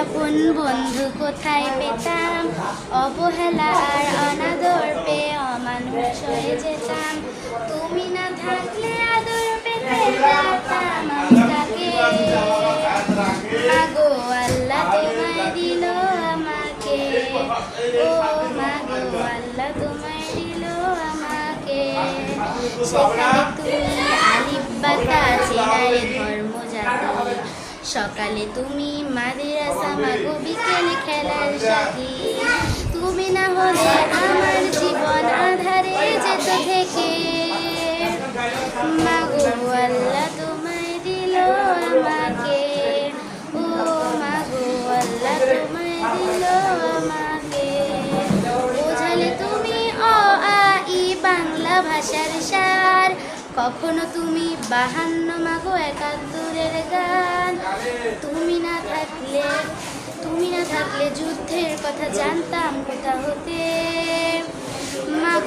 আপন বন্ধু কোথায় পেতাম? অবহেলা আর অনাদর পেয়ে অমানুষ হয়ে যেতাম। তুমি না থাকলে আদর পেতে পারতাম আমি তাকে মাগো আল্লাহ তোমায় দিল আমাকে। ও মাগো, আল্লাহ তোমায় দিল আমাকে। সেখানে তুমি সকালে তুমি মাদ্রাসা মাগো, বিকেলে খেলার সাথী। তুমি না হলে আমার জীবন আধারে যেত থেকে। মাগো, আল্লাহ তোমায় দিল আমাকে। ও মাগো, আল্লাহ তোমায় দিল আমাকে। বোঝালে তুমি অ আ ই বাংলা ভাষার সার। কখনো তুমি বাহান্ন মাগো না থাকলে তুমি না থাকলে যুদ্ধের কথা জানতাম কোথা হতে। তোমায়